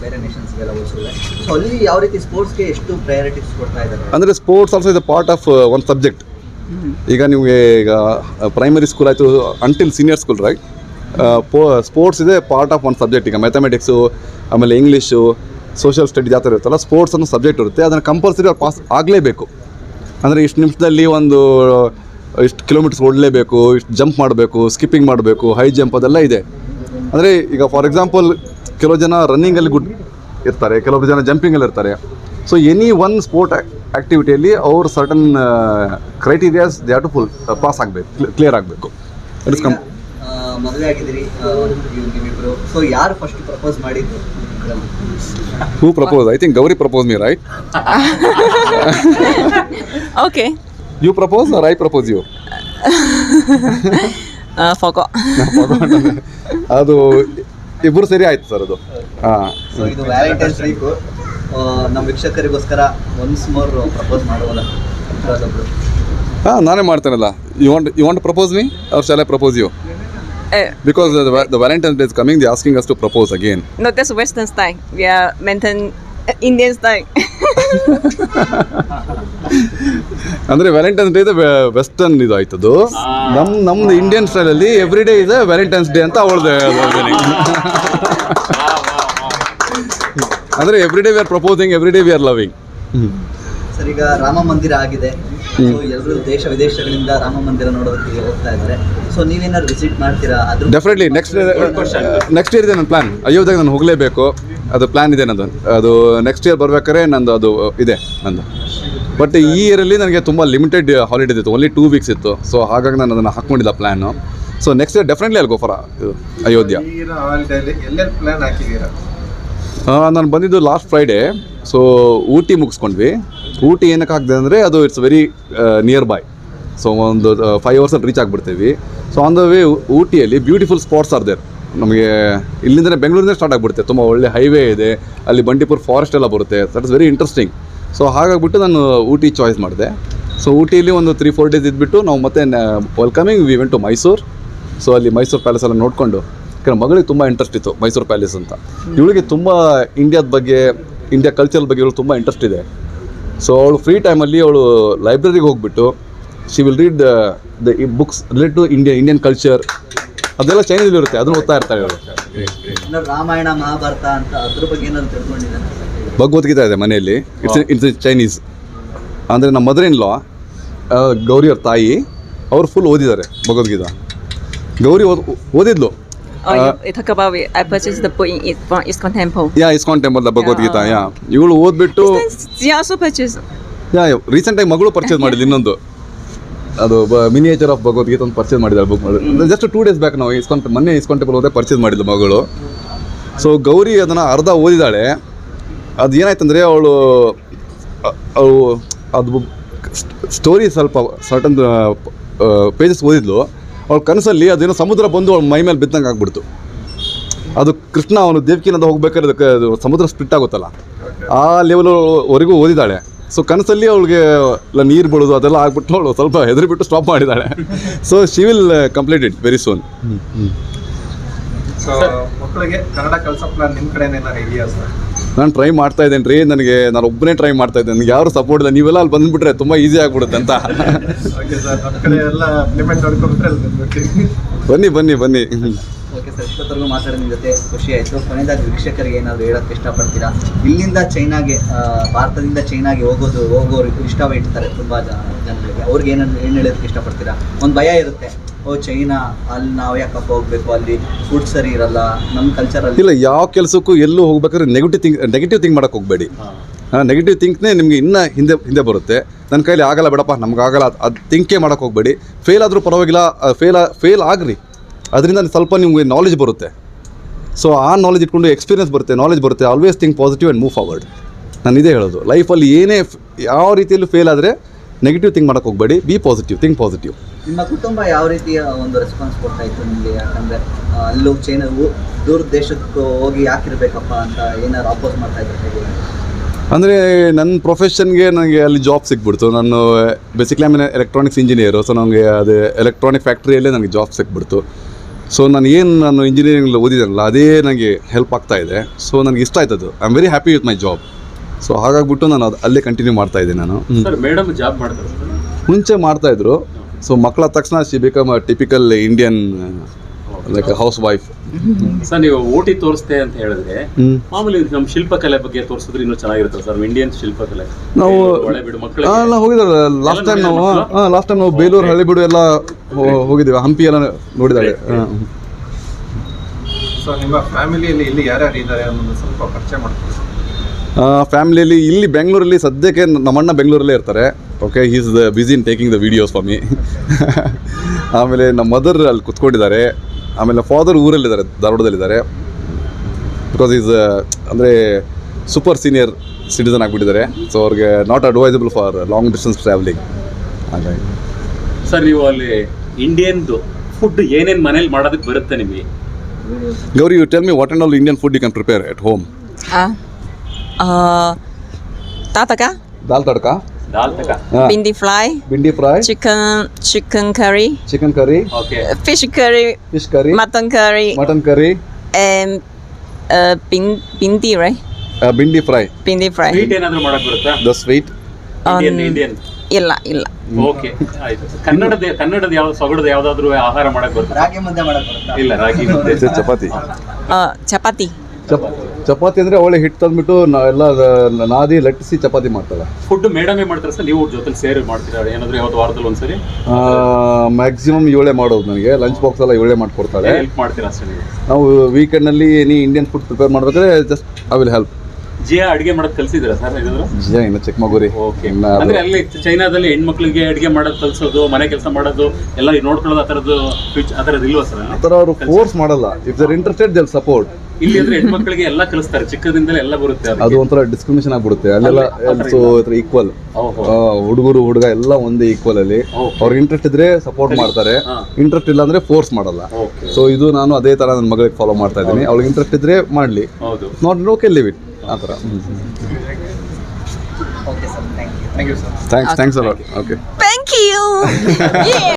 ಬೇರೆ ನೇಷನ್ಸ್ ಗೆಲ್ಲ ಹೋಲಿಸಿದ್ರೆ ಸೊ ಅಲ್ಲಿ ಯಾವ ರೀತಿ ಸ್ಪೋರ್ಟ್ಸ್ಗೆ ಎಷ್ಟು ಪ್ರಯಾರಿಟೀಸ್ ಕೊಡ್ತಾ ಇದ್ದಾರೆ? ಅಂದ್ರೆ sports also is a part of one subject ಈಗ ನಿಮಗೆ ಈಗ ಪ್ರೈಮರಿ ಸ್ಕೂಲ್ ಆಯಿತು ಅಂಟಿಲ್ ಸೀನಿಯರ್ ಸ್ಕೂಲ್ ರೈಟ್ ಪೋ ಸ್ಪೋರ್ಟ್ಸ್ ಇದೆ ಪಾರ್ಟ್ ಆಫ್ ಒನ್ ಸಬ್ಜೆಕ್ಟ್ ಈಗ ಮ್ಯಾಥಮೆಟಿಕ್ಸು ಆಮೇಲೆ ಇಂಗ್ಲೀಷು ಸೋಷಿಯಲ್ ಸ್ಟಡೀಸ್ ಆ ಥರ ಇರುತ್ತಲ್ಲ ಸ್ಪೋರ್ಟ್ಸ್ ಅನ್ನೋ ಸಬ್ಜೆಕ್ಟ್ ಇರುತ್ತೆ. ಅದನ್ನು ಕಂಪಲ್ಸರಿ ಅವ್ರು ಪಾಸ್ ಆಗಲೇಬೇಕು. ಅಂದರೆ ಇಷ್ಟು ನಿಮಿಷದಲ್ಲಿ ಒಂದು ಇಷ್ಟು ಕಿಲೋಮೀಟರ್ಸ್ ಓಡಲೇಬೇಕು ಇಷ್ಟು ಜಂಪ್ ಮಾಡಬೇಕು ಸ್ಕಿಪ್ಪಿಂಗ್ ಮಾಡಬೇಕು ಹೈ ಜಂಪ್ ಅದೆಲ್ಲ ಇದೆ. ಅಂದರೆ ಈಗ ಫಾರ್ ಎಕ್ಸಾಂಪಲ್ ಕೆಲವು ಜನ ರನ್ನಿಂಗಲ್ಲಿ ಗುಡ್ ಇರ್ತಾರೆ ಕೆಲವೊಬ್ಬರು ಜನ ಜಂಪಿಂಗಲ್ಲಿ ಇರ್ತಾರೆ. ಸೊ ಎನಿ ಒನ್ ಸ್ಪೋರ್ಟ್ ಆ್ಯಕ್ಟಿವಿಟಿಯಲ್ಲಿ ಅವ್ರು certain criterias they to full pass ಆಗಬೇಕು ಕ್ಲಿಯರ್ ಆಗಬೇಕು. ಇಟ್ಸ್ ಕಮ್ ಸೊ ಯಾರು ಫಸ್ಟ್ ಪ್ರಪೋಸ್ ಮಾಡಿದ್ದು? Who propose I think Gauri propose me right okay you propose or I propose you uh. [laughs] ಅದು ಇಬ್ಬರು ಸರಿ ಆಯ್ತು ಸರ್ ಅದು. ಹಾಂ. ಸೊ ಇದು ವ್ಯಾಲೆಂಟೈನ್ಸ್ ವೀಕು ನಮ್ಮ ವೀಕ್ಷಕರಿಗೋಸ್ಕರ ಒನ್ಸ್ ಮೋರ್ ಪ್ರಪೋಸ್ ಮಾಡುವಲ್ಲ ಹಾಂ ನಾನೇ ಮಾಡ್ತೇನಲ್ಲ. You want you want propose me ಅವ್ರ ಶಾಲೆ propose you Uh, the, the Valentine's Day is coming they're asking us to propose again. no, that's Western style. We are maintain uh, Indian style. [laughs] ಅಂದ್ರೆ Valentine's day western ಇದು ಆಯ್ತದು. ನಮ್ಮ ನಮ್ದು Indian ಸ್ಟೈಲಲ್ಲಿ every day ಇದೆ Valentine's day ಅಂತ ಅವಳದು [laughs] ಅಂದ್ರೆ every day we are proposing every day we are loving sir ಈಗ ರಾಮ ಮಂದಿರ ಆಗಿದೆ. ಎಲ್ಲರೂ ದೇಶ ವಿದೇಶಗಳಿಂದ ರಾಮ ಮಂದಿರ ನೋಡೋದಕ್ಕೆ ಹೋಗ್ತಾ ಇದ್ದಾರೆ. ಸೊ ನೀವೇನಾದ್ರು ವಿಸಿಟ್ ಮಾಡ್ತೀರಾ? ಡೆಫಿನೆಟ್ಲಿ ನೆಕ್ಸ್ಟ್ ನೆಕ್ಸ್ಟ್ ಇಯರ್ ಇದೆ ನನ್ನ ಪ್ಲಾನ್ ಅಯೋಧ್ಯೆಗೆ ನಾನು ಹೋಗಲೇಬೇಕು. ಅದು ಪ್ಲಾನ್ ಇದೆ ನಂದು. ಅದು ನೆಕ್ಸ್ಟ್ ಇಯರ್ ಬರ್ಬೇಕಾದ್ರೆ ನಂದು ಅದು ಇದೆ ನಂದು. ಬಟ್ ಈ ಇಯರಲ್ಲಿ ನನಗೆ ತುಂಬ ಲಿಮಿಟೆಡ್ ಹಾಲಿಡೇಸ್ ಇತ್ತು. ಓನ್ಲಿ ಟೂ ವೀಕ್ಸ್ ಇತ್ತು. ಸೊ ಹಾಗಾಗಿ ನಾನು ಅದನ್ನು ಹಾಕ್ಕೊಂಡಿಲ್ಲ plan so next year definitely ಅಲ್ಲಿ ಗೋಫರ ಅಯೋಧ್ಯ ನಾನು ಬಂದಿದ್ದು ಲಾಸ್ಟ್ ಫ್ರೈಡೇ ಸೊ ಊಟಿ ಮುಗಿಸ್ಕೊಂಡ್ವಿ. ಊಟಿ ಏನಕ್ಕೆ ಹಾಕಿದೆ ಅಂದರೆ ಅದು it's very near by so ಒಂದು ಫೈವ್ ಅವರ್ಸಲ್ಲಿ ರೀಚ್ ಆಗಿಬಿಡ್ತೀವಿ. ಸೊ ಆನ್ ದ ವೇ ಊಟಿಯಲ್ಲಿ ಬ್ಯೂಟಿಫುಲ್ ಸ್ಪಾಟ್ಸ್ ಆರ್ ದೇರ್ ನಮಗೆ ಇಲ್ಲಿಂದಲೇ ಬೆಂಗಳೂರಿಂದ ಸ್ಟಾರ್ಟ್ ಆಗಿಬಿಡುತ್ತೆ. ತುಂಬ ಒಳ್ಳೆ ಹೈವೇ ಇದೆ. ಅಲ್ಲಿ ಬಂಡೀಪುರ್ ಫಾರೆಸ್ಟ್ ಎಲ್ಲ ಬರುತ್ತೆ. That is very interesting so ಹಾಗಾಗ್ಬಿಟ್ಟು ನಾನು ಊಟಿ ಚಾಯ್ಸ್ ಮಾಡಿದೆ. ಸೊ ಊಟಿಯಲ್ಲಿ ಒಂದು ತ್ರೀ ಫೋರ್ ಡೇಸ್ ಇದ್ಬಿಟ್ಟು ನಾವು ಮತ್ತೆ welcoming we went to Mysuru so ಅಲ್ಲಿ ಮೈಸೂರು ಪ್ಯಾಲೇಸ್ ಎಲ್ಲ ನೋಡಿಕೊಂಡು ಯಾಕಂದ್ರೆ ಮಗಳಿಗೆ ತುಂಬ ಇಂಟ್ರೆಸ್ಟ್ ಇತ್ತು ಮೈಸೂರು ಪ್ಯಾಲೇಸ್ ಅಂತ. ಇವಳಿಗೆ ತುಂಬ ಇಂಡಿಯಾದ ಬಗ್ಗೆ ಇಂಡಿಯಾ ಕಲ್ಚರ್ ಬಗ್ಗೆ ಇವಳು ತುಂಬ ಇಂಟ್ರೆಸ್ಟ್ ಇದೆ. ಸೊ ಅವಳು ಫ್ರೀ ಟೈಮಲ್ಲಿ ಅವಳು ಲೈಬ್ರರಿಗೆ ಹೋಗ್ಬಿಟ್ಟು she will read the books relate to India Indian culture ಅದೆಲ್ಲ ಚೈನೀಸಲ್ಲಿ ಇರುತ್ತೆ ಅದನ್ನು ಓದ್ತಾ ಇರ್ತಾಳೆ ಅವಳು ರಾಮಾಯಣ ಮಹಾಭಾರತ ಅಂತ ಅದ್ರ ಬಗ್ಗೆ ಭಗವದ್ಗೀತ ಇದೆ ಮನೆಯಲ್ಲಿ. ಇಟ್ಸ್ ಇಟ್ಸ್ ಚೈನೀಸ್ ಅಂದರೆ ನಮ್ಮ ಮದರ್ ಇನ್ ಲಾ ಗೌರಿಯವ್ರ ತಾಯಿ ಅವ್ರು ಫುಲ್ ಓದಿದ್ದಾರೆ ಭಗವದ್ಗೀತಾ. ಗೌರಿ ಓದ್ ಓದಿದ್ಲು. Oh, you, you talk about it. I purchased the book in it from ISKCON Temple. Yeah ISKCON temple Bhagavadgita yeah ಇವಳು ಓದ್ಬಿಟ್ಟು Yeah, also purchased. ಯಾ ರೀಸೆಂಟಾಗಿ ಮಗಳು ಪರ್ಚೇಸ್ ಮಾಡಿದ್ಲು ಇನ್ನೊಂದು. ಅದು ಮಿನಿಯೇಚರ್ ಆಫ್ ಭಗವದ್ಗೀತಾ ಒಂದು ಪರ್ಚೇಸ್ ಮಾಡಿದ್ದಾರೆ ಬುಕ್ ಮಾಡಿ ಜಸ್ಟ್ ಟೂ ಡೇಸ್ ಬ್ಯಾಕ್ ನಾವು ಇಸ್ಕಾನ್ ಮೊನ್ನೆ ಇಸ್ಕಾನ್ ಟೆಂಪಲ್ ಹೋದೆ ಪರ್ಚೇಸ್ ಮಾಡಿದ್ಲು ಮಗಳು. ಸೊ ಗೌರಿ ಅದನ್ನು ಅರ್ಧ ಓದಿದಾಳೆ. ಅದು ಏನಾಯ್ತಂದ್ರೆ ಅವಳು ಅವಳು ಅದು ಸ್ಟೋರಿ ಸ್ವಲ್ಪ ಸರ್ಟನ್ ಪೇಜಸ್ ಓದಿದ್ಲು. ಅವಳ ಕನಸಲ್ಲಿ ಅದೇನೋ ಸಮುದ್ರ ಬಂದು ಅವಳ ಮೈ ಮೇಲೆ ಬಿದ್ದಂಗೆ ಆಗ್ಬಿಡ್ತು. ಅದು ಕೃಷ್ಣ ಅವನು ದೇವಕಿನಂದ ಹೋಗ್ಬೇಕಾದ್ರೆ ಅದಕ್ಕೆ ಅದು ಸಮುದ್ರ ಸ್ಪ್ಲಿಟ್ ಆಗುತ್ತಲ್ಲ. ಆ ಲೆವೆಲ್ ವರೆಗೂ ಓದಿದ್ದಾಳೆ. ಸೊ ಕನಸಲ್ಲಿ ಅವಳಿಗೆ ಎಲ್ಲ ನೀರು ಬೀಳೋದು ಅದೆಲ್ಲ ಆಗ್ಬಿಟ್ಟು ಅವಳು ಸ್ವಲ್ಪ ಹೆದರಿಬಿಟ್ಟು ಸ್ಟಾಪ್ ಮಾಡಿದ್ದಾಳೆ. So she will complete it very soon so ಮಕ್ಕಳಿಗೆ ಕನ್ನಡ ಕಲಿಸಪ್ಪ ಪ್ಲಾನ್ ನಿಮ್ಮ ಕಡೆಯಿಂದ ಇದೆಯಾ ಸರ್? ನಾನು ಟ್ರೈ ಮಾಡ್ತಾ ಇದ್ದೇನೆ ರೀ ನನಗೆ ನಾನು ಒಬ್ಬನೇ ಟ್ರೈ ಮಾಡ್ತಾ ಇದ್ದೇನೆ ನನಗೆ ಯಾರು ಸಪೋರ್ಟ್ ಇಲ್ಲ ನೀವೆಲ್ಲ ಅಲ್ಲಿ ಬಂದುಬಿಟ್ರೆ ತುಂಬ ಈಸಿ ಆಗಿಬಿಡುತ್ತೆ ಅಂತ. ಬನ್ನಿ ಬನ್ನಿ ಬನ್ನಿ. ಓಕೆ ಸರ್ ಇಷ್ಟೊತ್ತರೆಗೂ ಮಾತಾಡೋ ನಿಮ್ಮ ಜೊತೆ ಖುಷಿ ಆಯಿತು. ಕೊನೆಯದಾಗಿ ವೀಕ್ಷಕರಿಗೆ ಏನಾದರೂ ಹೇಳೋಕ್ಕೆ ಇಷ್ಟಪಡ್ತೀರಾ? ಇಲ್ಲಿಂದ ಚೈನಾಗೆ ಭಾರತದಿಂದ ಚೈನಾಗೆ ಹೋಗೋದು ಹೋಗೋರು ಇಷ್ಟವಿಡ್ತಾರೆ ತುಂಬ ಜನ ಜನರಿಗೆ. ಅವ್ರಿಗೆ ಏನಾದ್ರು ಏನು ಹೇಳೋದಕ್ಕೆ ಇಷ್ಟಪಡ್ತೀರಾ? ಒಂದು ಭಯ ಇರುತ್ತೆ. ಓ ಚೈನಾ ಅಲ್ಲಿ ನಾವು ಯಾಕಪ್ಪ ಹೋಗ್ಬೇಕು? ಅಲ್ಲಿ ಫುಡ್ ಸರಿ ಇರಲ್ಲ. ನಮ್ಮ ಕಲ್ಚರ್ ಇಲ್ಲ ಯಾವ ಕೆಲಸಕ್ಕೂ ಎಲ್ಲೂ ಹೋಗ್ಬೇಕಾದ್ರೆ ನೆಗೆಟಿವ್ ಥಿಂಕ್ ನೆಗೆಟಿವ್ ಥಿಂಕ್ ಮಾಡಕ್ಕೆ ಹೋಗಬೇಡಿ. ನೆಗೆಟಿವ್ ಥಿಂಕ್ನೇ ನಿಮಗೆ ಇನ್ನೂ ಹಿಂದೆ ಹಿಂದೆ ಬರುತ್ತೆ. ನನ್ನ ಕೈಲಿ ಆಗಲ್ಲ ಬೇಡಪ್ಪ ನಮ್ಗೆ ಆಗಲ್ಲ ಅದು ಥಿಂಕೇ ಮಾಡಕ್ಕೆ ಹೋಗಬೇಡಿ. ಫೇಲ್ ಆದರೂ ಪರವಾಗಿಲ್ಲ ಫೇಲ್ ಫೇಲ್ ಆಗ್ರಿ. ಅದರಿಂದ ಸ್ವಲ್ಪ ನಿಮಗೆ ನಾಲೆಜ್ ಬರುತ್ತೆ. ಸೊ ಆ ನಾಲೆಜ್ ಇಟ್ಕೊಂಡು ಎಕ್ಸ್ಪೀರಿಯನ್ಸ್ ಬರುತ್ತೆ ನಾಲೆಜ್ ಬರುತ್ತೆ. Always think positive and move forward ನಾನು ಇದೇ ಹೇಳೋದು. ಲೈಫಲ್ಲಿ ಏನೇ ಯಾವ ರೀತಿಯಲ್ಲೂ ಫೇಲ್ ಆದರೆ ನೆಗೆಟಿವ್ ಥಿಂಕ್ ಮಾಡಕ್ಕೆ ಹೋಗಬೇಡಿ. ಬಿ ಪಾಸಿಟಿವ್ ಥಿಂಕ್ ಪಾಸಿಟಿವ್ ನಿಮ್ಮ ಕುಟುಂಬ ಯಾವ ರೀತಿಯ ಒಂದು ರೆಸ್ಪಾನ್ಸ್ ಕೊಡ್ತಾ ಇತ್ತು ನಿಮಗೆ? ಯಾಕಂದರೆ ಅಲ್ಲೂ ಚೈನಾ ದೂರ ದೇಶಕ್ಕೆ ಹೋಗಿ ಯಾಕಿರ್ಬೇಕಪ್ಪ ಅಂತ ಏನಾದ್ರು ಅಪೋಸ್ ಮಾಡ್ತಾ ಇದ್ದಾರೆ ಹೇಗೆ? ಅಂದರೆ ನನ್ನ ಪ್ರೊಫೆಷನ್ಗೆ ನನಗೆ ಅಲ್ಲಿ ಜಾಬ್ ಸಿಕ್ಬಿಡ್ತು. ನಾನು ಬೇಸಿಕ್ಲಿ ಆಮೇಲೆ ಎಲೆಕ್ಟ್ರಾನಿಕ್ಸ್ ಇಂಜಿನಿಯರು ಸೊ ನನಗೆ ಅದು ಎಲೆಕ್ಟ್ರಾನಿಕ್ ಫ್ಯಾಕ್ಟ್ರಿಯಲ್ಲೇ ನನಗೆ ಜಾಬ್ ಸಿಕ್ಬಿಡ್ತು. ಸೊ ನಾನು ಏನು ನಾನು ಇಂಜಿನಿಯರಿಂಗ್ ಓದಿದ್ದೀನಲ್ಲ ಅದೇ ನನಗೆ ಹೆಲ್ಪ್ ಆಗ್ತಾ ಇದೆ. ಸೊ ನನಗೆ ಇಷ್ಟ ಆಯ್ತದು I am very happy with my job so ಹಾಗಾಗ್ಬಿಟ್ಟು ನಾನು ಅದು ಅಲ್ಲೇ ಕಂಟಿನ್ಯೂ ಮಾಡ್ತಾ ಇದ್ದೀನಿ ನಾನು. ಸರ್ ಮೇಡಮ್ ಜಾಬ್ ಮಾಡ್ತಾರೆ? ಮುಂಚೆ ಮಾಡ್ತಾಯಿದ್ರು ಸೊ ಮಕ್ಕಳ ತಕ್ಷಣ she become typical Indian like housewife sir ನೀವು ಓಟಿ ತೋರಿಸ್ತೆ ಅಂತ ಹೇಳಿದ್ರೆ ಮಾಮೂಲಿ ನಮ್ಮ ಶಿಲ್ಪಕಲೆ ಬಗ್ಗೆ ತೋರಿಸಿದ್ರೆ ಇನ್ನೂ ಚೆನ್ನಾಗಿರುತ್ತೆ ಸರ್ ಇಂಡಿಯನ್ ಶಿಲ್ಪಕಲೆ. ನಾವು ಒಳ್ಳೆ ಬಿಡು ಮಕ್ಕಳಿಗೆ. ಎಲ್ಲ ಹೋಗಿದ್ದಾರೆ ಲಾಸ್ಟ್ ಟೈಮ್ ನಾವು ಹಾಂ ಲಾಸ್ಟ್ ಟೈಮ್ ನಾವು ಬೇಲೂರು ಹಳ್ಳಿಬಿಡು ಎಲ್ಲ ಹೋಗಿದ್ದೀವಿ. ಹಂಪಿ ಎಲ್ಲ ನೋಡಿದ್ದಾಳೆ. ಹಾಂ. ಸೊ ನಿಮ್ಮ ಫ್ಯಾಮಿಲಿಯಲ್ಲಿ ಇಲ್ಲಿ ಯಾರ್ಯಾರು ಇದ್ದಾರೆ ಅನ್ನೋದು ಸ್ವಲ್ಪ ಪರಿಚಯ ಮಾಡ್ತೀವಿ ಫ್ಯಾಮಿಲಿಯಲ್ಲಿ ಇಲ್ಲಿ ಬೆಂಗಳೂರಲ್ಲಿ ಸದ್ಯಕ್ಕೆ ನಮ್ಮಣ್ಣ ಬೆಂಗಳೂರಲ್ಲೇ ಇರ್ತಾರೆ. Okay is the busy in taking the videos for me ಆಮೇಲೆ ನಮ್ಮ ಮದರ್ ಅಲ್ಲಿ ಕುತ್ಕೊಂಡಿದ್ದಾರೆ. ಆಮೇಲೆ ಫಾದರ್ ಊರಲ್ಲಿದ್ದಾರೆ ಧಾರವಾಡದಲ್ಲಿದ್ದಾರೆ. ಬಿಕಾಸ್ ಈಸ್ ಅಂದರೆ ಸೂಪರ್ ಸೀನಿಯರ್ ಸಿಟಿಸನ್ ಆಗಿಬಿಟ್ಟಿದ್ದಾರೆ. ಸೊ ಅವ್ರಿಗೆ not advisable for long distance travelling ಹಾಗಾಗಿ. ಸರ್ ನೀವು ಅಲ್ಲಿ ಇಂಡಿಯನ್ದು ಫುಡ್ ಏನೇನು ಮನೇಲಿ ಮಾಡೋದಕ್ಕೆ ಬರುತ್ತೆ ನಿಮಗೆ? Gauri you tell me what and all Indian food you can prepare at home ತಾತಕ dal tadka? Dal tadka? bindi fry, bhindi fry chicken chicken curry, chicken curry okay fish fish curry, fish curry mutton curry, mutton curry and uh, bin, bindi, right? Bhindi fry Bindi fry. Sweet ಏನಾದ್ರು ಮಾಡಕ್ ಬರುತ್ತಾ? The sweet Indian Um, Indian ಇಲ್ಲ ಇಲ್ಲ. Okay ಆಯ್ತು. ಕನ್ನಡದ ಕನ್ನಡದ ಯಾವ ಸೊಗಡದ ಯಾವ್ದಾದ್ರು ಆಹಾರ ಮಾಡಕ್ ಬರುತ್ತಾ? ರಾಗಿ ಮುದ್ದೆ ಮಾಡಕ್ ಬರುತ್ತಾ? ಇಲ್ಲ ರಾಗಿ ಮುದ್ದೆ. ಚಪಾತಿ. Uh, ಚಪಾತಿ. ಚಪ ಚಪಾತಿ ಅಂದರೆ ಅವಳೆ ಹಿಟ್ಟು ತಂದ್ಬಿಟ್ಟು ಎಲ್ಲ ನಾದಿ ಲಟ್ಟಿಸಿ ಚಪಾತಿ ಮಾಡ್ತಾಳೆ ಫುಡ್ ಮೇಡಮೇ ಮಾಡ್ತಾರೆ ಸರ್? ನೀವು ಜೊತೆಲಿ ಸೇರಿ ಮಾಡ್ತೀರಾ? ಏನಾದರೂ ಯಾವ್ದು ವಾರದಲ್ಲಿ ಒಂದ್ಸರಿ? ಮ್ಯಾಕ್ಸಿಮಮ್ ಇವಳೆ ಮಾಡೋದು ನನಗೆ. ಲಂಚ್ ಬಾಕ್ಸ್ ಎಲ್ಲ ಇವಳೆ ಮಾಡ್ಕೊಡ್ತಾಳೆ. ಹೆಲ್ಪ್ ಮಾಡ್ತೀರಾ ಅಷ್ಟೇ ನೀವು? ನಾವು ವೀಕೆಂಡ್ನಲ್ಲಿ ನೀ ಇಂಡಿಯನ್ ಫುಡ್ ಪ್ರಿಪೇರ್ ಮಾಡ್ಬೇಕಾದ್ರೆ ಜಸ್ಟ್ ಐ ವಿಲ್ ಹೆಲ್ಪ್ ಜಿಯಾ ಅಡಿಗೆ ಮಾಡೋದು ಕಲಿಸಿದ್ದೀರಾ ಸರ್ ಏನಾದ್ರು ಜಿಯಾ ಇನ್ನು ಚೆಕ್ ಓಕೆ ಅಂದರೆ ಅಲ್ಲಿ ಚೈನಾದಲ್ಲಿ ಹೆಣ್ಮಕ್ಳಿಗೆ ಅಡುಗೆ ಮಾಡೋದು ಕಲಿಸೋದು ಮನೆ ಕೆಲಸ ಮಾಡೋದು ಎಲ್ಲ ನೋಡ್ಕೊಳ್ಳೋದು ಆ ಥರದ್ದು ಆ ಥರದ್ದು ಇಲ್ವಾ ಸರ್ ಆ ಥರ ಅವರು ಫೋರ್ಸ್ ಮಾಡಲ್ಲ. If they're interested they'll support ಇಲ್ಲಿ ಅಂದ್ರೆ ಹೆಣ್ಮಕ್ಳಿಗೆ ಎಲ್ಲ ಕಲಿಸ್ತಾರೆ ಚಿಕ್ಕದಿಂದಲೇ ಎಲ್ಲ ಬರುತ್ತೆ ಅದು. ಒಂಥರ ಡಿಸ್ಕ್ರಿಮಿನೇಷನ್ ಆಗ್ಬಿಡುತ್ತೆ. ಅಲ್ಲೆಲ್ಲ ಸೊ ಈಕ್ವಲ್ ಓಹೋ. ಹುಡುಗರು ಹುಡುಗ ಎಲ್ಲ ಒಂದೇ ಈಕ್ವಲ್ ಅಲ್ಲಿ. ಅವ್ರಿಗೆ ಅವ್ರ ಇಂಟ್ರೆಸ್ಟ್ ಇದ್ರೆ ಸಪೋರ್ಟ್ ಮಾಡ್ತಾರೆ. ಇಂಟ್ರೆಸ್ಟ್ ಇಲ್ಲ ಅಂದ್ರೆ ಫೋರ್ಸ್ ಮಾಡಲ್ಲ. ಸೊ ಇದು ನಾನು ಅದೇ ತರ ನನ್ನ ಮಗಳಿಗೆ ಫಾಲೋ ಮಾಡ್ತಾ ಇದ್ದೀನಿ. ಅವ್ಳಿಗೆ ಇಂಟ್ರೆಸ್ಟ್ ಇದ್ರೆ ಮಾಡ್ಲಿ. ಹೌದು. ನಾಟ್ ಓಕೆ ಲಿವ್ ಇಟ್ ಆ ಥರ. Okay sir thank you thank you sir thanks thanks okay Thank you. [laughs] yeah.